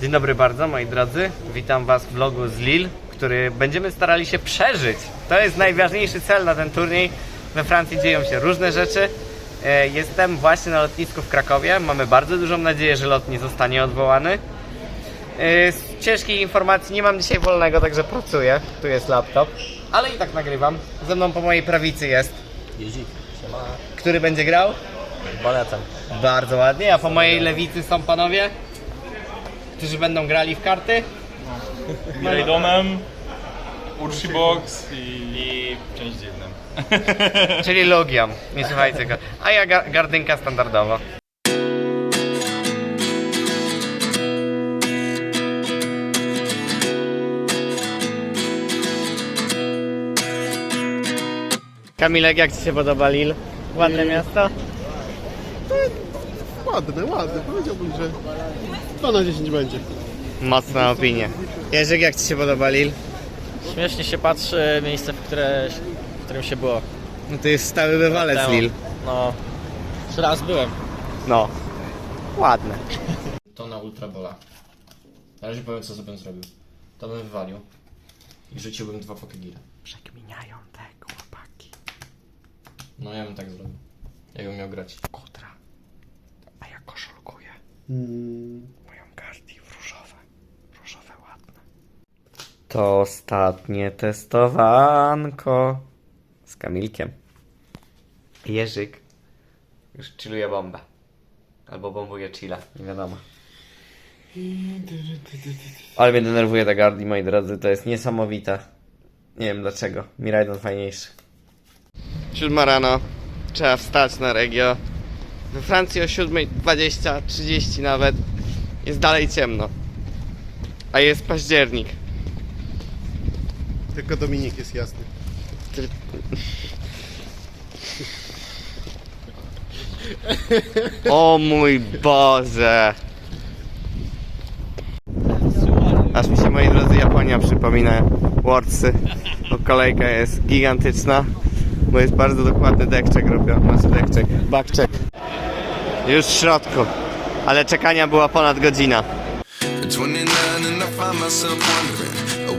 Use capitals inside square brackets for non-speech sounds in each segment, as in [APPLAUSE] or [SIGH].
Dzień dobry bardzo moi drodzy, witam was w vlogu z Lille, który będziemy starali się przeżyć. To jest najważniejszy cel na ten turniej. We Francji dzieją się różne rzeczy. E, Jestem właśnie na lotnisku w Krakowie. Mamy bardzo dużą nadzieję, że lot nie zostanie odwołany. E, Z ciężkich informacji nie mam dzisiaj wolnego, także pracuję. Tu jest laptop, ale i tak nagrywam. Ze mną po mojej prawicy jest, Jezik, który będzie grał. Polecam. Bardzo ładnie, a po mojej lewicy są panowie, którzy będą grali w karty. Graj domem, Ursibox i, i część dziennym. [LAUGHS] Czyli Logiam, nie słuchajcie go. A ja ga- gardynka standardowo. Kamilek, jak Ci się podoba Lille? Ładne miasto? Ładne, ładne. Powiedziałbym, że 2 na 10 będzie. Mocna opinia. Jerzyk, jak Ci się podoba Lille? Śmiesznie się patrzy miejsce, w, które, w którym się było. No to jest stały bywalec Temu. Lille. No, trzy raz byłem. No. Ładne. To na ultrabola. Na razie powiem co bym zrobił. To bym wywalił. I rzuciłbym dwa Pokegira. Przekminiają te chłopaki. No ja bym tak zrobił. Jakbym miał grać. Kutra. A ja koszulkuję. Moją Gardi w różowe. Różowe ładne. To ostatnie testowanko. Z Kamilkiem. Jerzyk. Już chilluje bombę. Albo bombuje chilla, nie wiadomo. Ale mnie denerwuje ta Gardi, moi drodzy. To jest niesamowite. Nie wiem dlaczego. Miraidon fajniejszy. Siódma rano. Trzeba wstać na regio. We Francji o 7.20, 30 nawet jest dalej ciemno. A jest październik. Tylko Dominik jest jasny. O mój Boże! Aż mi się moi drodzy Japonia przypomina Wordsy. Bo kolejka jest gigantyczna. Bo jest bardzo dokładny dekczek robią. Znaczy dekczek, backcheck. Już w środku. Ale czekania była ponad godzina. At 29 and I find myself wondering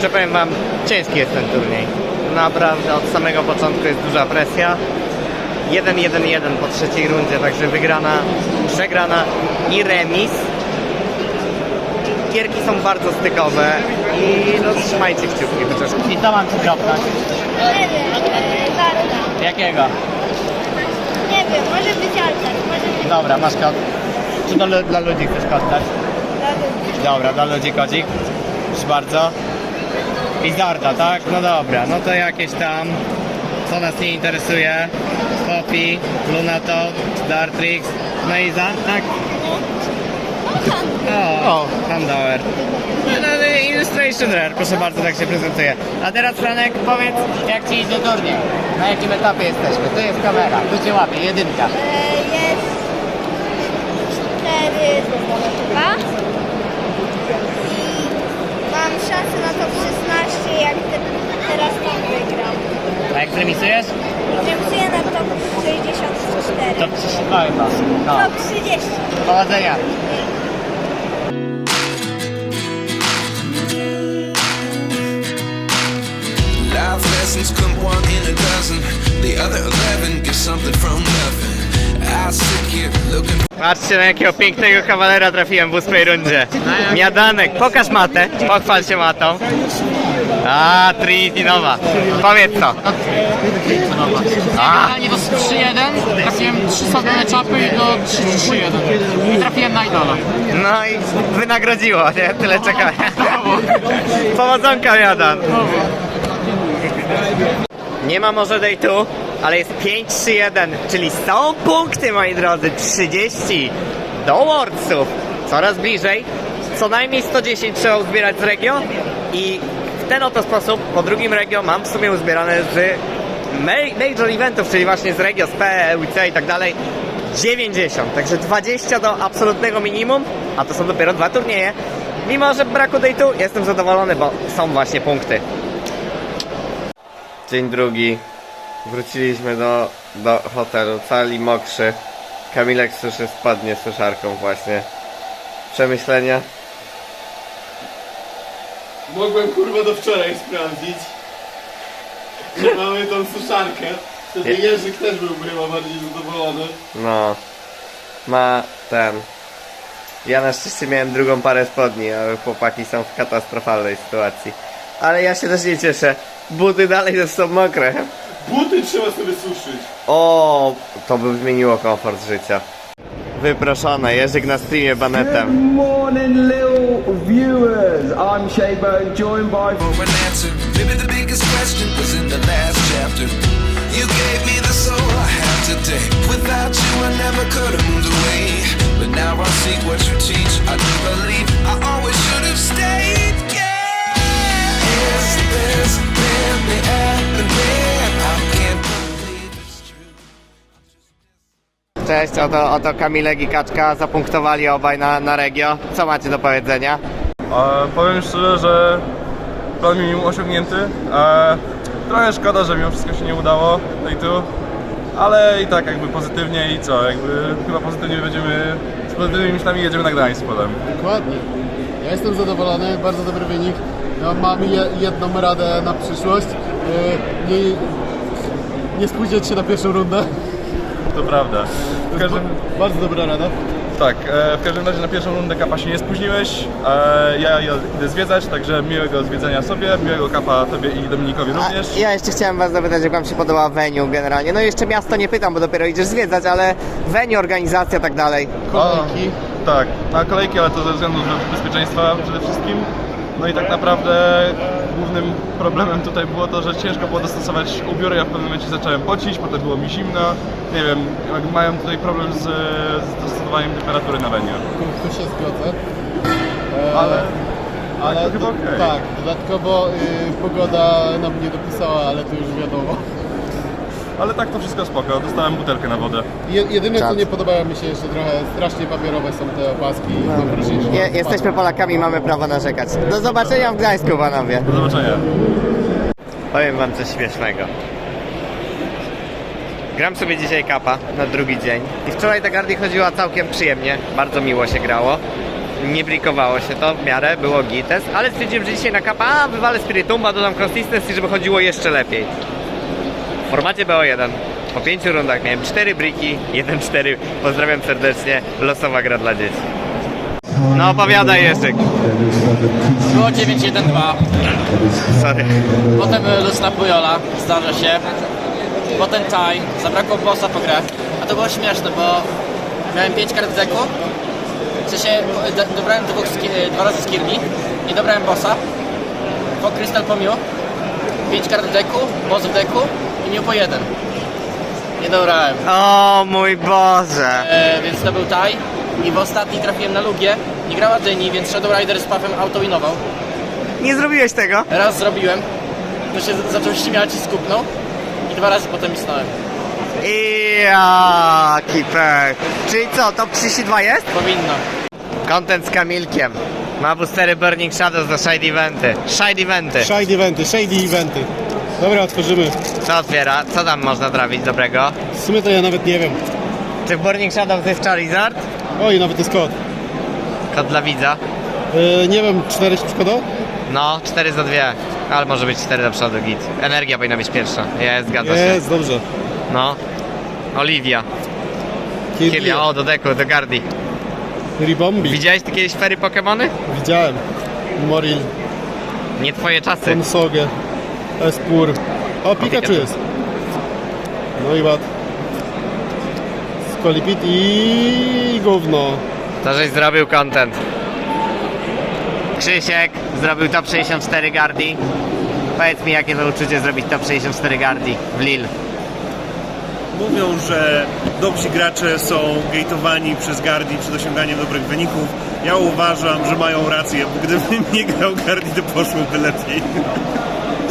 Kurczę, powiem wam, ciężki jest ten turniej. Naprawdę od samego początku jest duża presja. 1-1-1 po trzeciej rundzie, także wygrana, przegrana i remis. Gierki są bardzo stykowe i no trzymajcie kciuki chociaż. I co mam ci dropnąć? Nie wiem, Darda. Jakiego? Nie wiem, może być altar, może być Dobra, masz kod. Czy do, dla ludzi chcesz kod dać? Darda. Dobra, dla ludzi kodzik. Proszę bardzo. I Zarda, tak? No dobra, no to jakieś tam, co nas nie interesuje. Poppy, Lunato, Dartrix, no i Zard, tak? O, o Handauer. No, no, Illustration Rare, proszę bardzo, tak się prezentuje. A teraz Franek, powiedz, jak Ci idzie turniej? Na jakim etapie jesteśmy? Tu jest kamera, tu Cię łapie, jedynka. E, Jest 4, 2 mam szansę na top 16, jak te, teraz tam wygram. A jak remisujesz? Rymsuję na top 64. To 32 chyba. No. Top 30. Powodzenia. Life lessons come one in a dozen. The other 11 get something from nothing. Patrzcie na jakiego pięknego kawalera trafiłem w ósmej rundzie. Miadanek, pokaż matę, pochwal się matą. A, Trinity Nowa. Powiedz co. A, Generalnie do 3-1, trafiłem 3 sadane czapy i do 3-3-1. I trafiłem na idola. no i wynagrodziło, nie? Tyle czekałem. Powodzonka, Jadan. Nie ma może two, ale jest 5-3-1, czyli są punkty, moi drodzy. 30 do Worldsów. Coraz bliżej. Co najmniej 110 trzeba uzbierać z Regio i w ten oto sposób po drugim Regio mam w sumie uzbierane z ma- major eventów, czyli właśnie z Regio, z PE, i tak dalej 90, także 20 do absolutnego minimum, a to są dopiero dwa turnieje. Mimo, że braku two, jestem zadowolony, bo są właśnie punkty. Dzień drugi. Wróciliśmy do, do hotelu, cali mokrzy. Kamilek suszy spadnie suszarką właśnie. Przemyślenia? Mogłem kurwa do wczoraj sprawdzić, że [LAUGHS] mamy tą suszarkę. Wtedy Jerzyk też był chyba bardziej zadowolony. No. Ma ten. Ja na szczęście miałem drugą parę spodni, a chłopaki są w katastrofalnej sytuacji. Ale ja się też nie cieszę. Buty dalej są mokre. Buty trzeba sobie suszyć. O, to by zmieniło komfort życia. Wyproszone, Jerzyk na streamie banetem. morning, little viewers. I'm Shaybo, joined by For an answer, maybe the biggest question was in the last chapter. You gave me the soul I have today. Without you, I never could have moved away. Oto, oto Kamilek i Kaczka zapunktowali obaj na, na Regio. Co macie do powiedzenia? E, powiem szczerze, że plan minimum osiągnięty. E, trochę szkoda, że mimo wszystko się nie udało tej tu, ale i tak jakby pozytywnie i co, jakby chyba pozytywnie będziemy, z pozytywnymi myślami jedziemy na Gdańsk potem. Dokładnie. Ja jestem zadowolony, bardzo dobry wynik. No, mam je, jedną radę na przyszłość. Yy, Nie, nie spóźniać się na pierwszą rundę. To prawda. W każdym, Bardzo dobra rada. tak, e, w każdym razie na pierwszą rundę kapa się nie spóźniłeś. E, ja idę zwiedzać, także miłego zwiedzenia sobie, miłego kapa tobie i Dominikowi również. A, ja jeszcze chciałem was zapytać, jak wam się podoba venue generalnie. No jeszcze miasto nie pytam, bo dopiero idziesz zwiedzać, ale venue, organizacja, tak dalej. Kolejki. A, tak, na kolejki, ale to ze względu bezpieczeństwa przede wszystkim. No i tak naprawdę głównym problemem tutaj było to, że ciężko było dostosować ubiory. Ja w pewnym momencie zacząłem pocić, potem było mi zimno. Nie wiem, mają tutaj problem z, z dostosowaniem temperatury na weniu. Tu, tu się zgodzę. E, Ale, ale chyba okej. tak, dodatkowo y, pogoda nam nie dopisała, ale to już wiadomo. Ale tak to wszystko spoko. Dostałem butelkę na wodę. Je, jedyne co Czad. nie podobało mi się jeszcze trochę, strasznie papierowe są te opaski. Mam wrażenie, że Je, jesteśmy Polakami, mamy prawo narzekać. Do zobaczenia w Gdańsku, panowie. Do zobaczenia. Powiem wam coś śmiesznego. Gram sobie dzisiaj kapa na drugi dzień. I wczoraj ta Gardi chodziła całkiem przyjemnie. Bardzo miło się grało. Nie brikowało się to w miarę, było gites, ale stwierdziłem, że dzisiaj na kapa, a wywalę Spiritumba, dodam consistency, żeby chodziło jeszcze lepiej. W formacie BO1 po pięciu rundach miałem 4 briki, 1-4. Pozdrawiam serdecznie, losowa gra dla dzieci. No opowiadaj Jerzyk. Było 9-1-2. Sorry. Potem luz na Pujola, zdarza się. Potem taj, zabrakło bossa po grę. A to było śmieszne, bo miałem 5 kart deku. W sensie do- dobrałem dwóch, ski- dwa razy skirli. Nie dobrałem bossa. Po Crystal po Mew. 5 kart deku, boss w deku Mew po jeden. Nie dobrałem. O mój Boże. E, więc to był taj. I w ostatni trafiłem na Lugię. Nie grała Jenny, więc Shadow Rider z Puffem autowinował. Nie zrobiłeś tego? Raz zrobiłem, to się z- zaczął śmiać i skupnął. I dwa razy potem isnąłem. I jaki pech. Czyli co, top 32 jest? Powinno. Content z Kamilkiem. Ma boostery Burning Shadows do Shade Eventy. Shade Eventy. Shady eventy, shady eventy. Dobra, otworzymy. Co otwiera? Co tam można trafić dobrego? W sumie to ja nawet nie wiem. Czy w Burning Shadows jest Charizard? Oj, nawet jest kod. Kod dla widza. Yy, nie wiem, cztery szkoda? No, 4 za 2. Ale może być 4 do przodu, git. Energia powinna być pierwsza. Jest, zgadza się. Jest, dobrze. No. Olivia. Kilia, o, do deku, do Gardi. Ribombi. Widziałeś ty kiedyś fery Pokemony? Widziałem. Moril. Nie twoje czasy. Ten Espur. O, Pikachu Pikachu. jest. No i ład. Skolipit i gówno. To żeś zrobił content. Krzysiek zrobił top 64 Gardi. Powiedz mi, jakie to uczucie zrobić top 64 Gardi w Lille. Mówią, że dobrzy gracze są gateowani przez Gardi przed osiąganiem dobrych wyników. Ja uważam, że mają rację, bo gdybym nie grał Gardi, to poszłoby lepiej.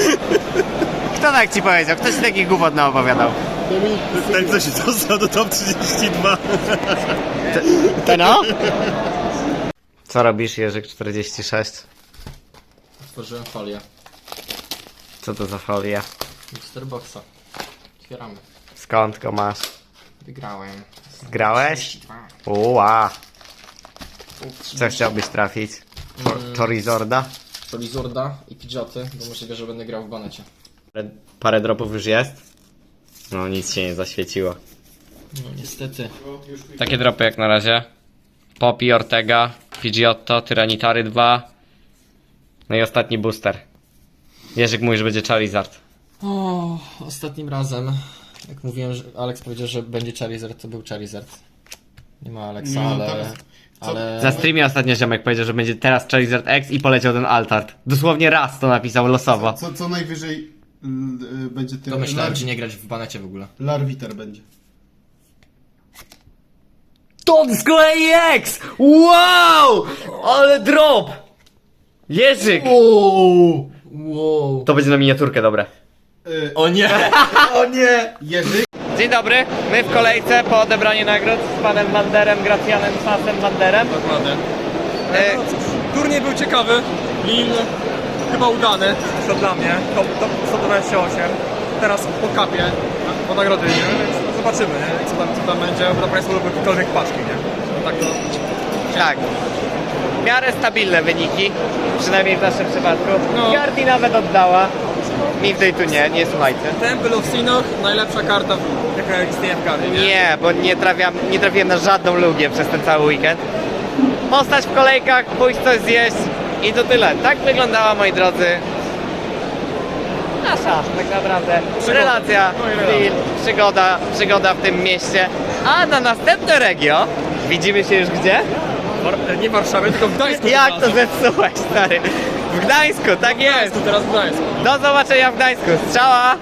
[LAUGHS] Kto tak ci powiedział? Kto ci takich głupot naopowiadał? Ten, co się dostał do top 32. Te no? Co robisz, Jerzyk 46? Otworzyłem folię. Co to za folia? Starboxa. Otwieramy. Skąd go masz? Wygrałem. Grałeś? 32. Uła. Co 30. chciałbyś trafić? To, to Rizorda? To Lizorda i Pidgeoty, bo możliwe, że będę grał w banecie. Parę, parę dropów już jest? No nic się nie zaświeciło. No niestety. Takie dropy jak na razie. Poppy, Ortega, Pidgeotto, Tyranitar 2. No i ostatni booster. Jerzyk mówi, że będzie Charizard. O, ostatnim razem, jak mówiłem, że Alex powiedział, że będzie Charizard, to był Charizard. Nie ma Alexa, No, ale... ale... Na streamie ostatnio ziomek powiedział, że będzie teraz Charizard X i poleciał ten Altart. Dosłownie raz to napisał losowo. Co, co najwyżej l, y, będzie ty. Domyślałem, Lar, czy nie grać w banecie w ogóle. Larwiter będzie. To z kolei X! Wow! Ale drop! Jerzyk! Wow! Wow! To będzie na miniaturkę dobre. Y, O nie! [LAUGHS] O nie! Jerzyk. Dzień dobry, my w kolejce po odebraniu nagród z panem Wanderem, Gracjanem Sasem Wanderem. Dokładnie. E, No cóż, turniej był ciekawy. Lille chyba udany, to dla mnie. Top, top 128. Teraz po kapie, po nagrody, nie? więc no zobaczymy, nie? Co, tam, co tam będzie, bo Państwo lubią jakiekolwiek paczki, nie? No tak to... tak. W miarę stabilne wyniki, przynajmniej w naszym przypadku. No. Gardi nawet oddała. W tej tu nie, nie słuchajcie. Temple of Sinnoh, najlepsza karta, jaka istnieje w karty, nie? Nie, bo nie trafiam, nie trafiłem na żadną lugię przez ten cały weekend. Postać w kolejkach, pójść coś zjeść i to tyle. Tak wyglądała, moi drodzy, nasza tak naprawdę Przygoda. relacja, No i relacja. Lille, przygoda, przygoda w tym mieście. A na następne regio widzimy się już gdzie? War- Nie w Warszawie, tylko w Gdańsku. Jak to zepsułeś, stary? W Gdańsku, tak W jest! Teraz w Gdańsku. Do zobaczenia w Gdańsku. Strzała!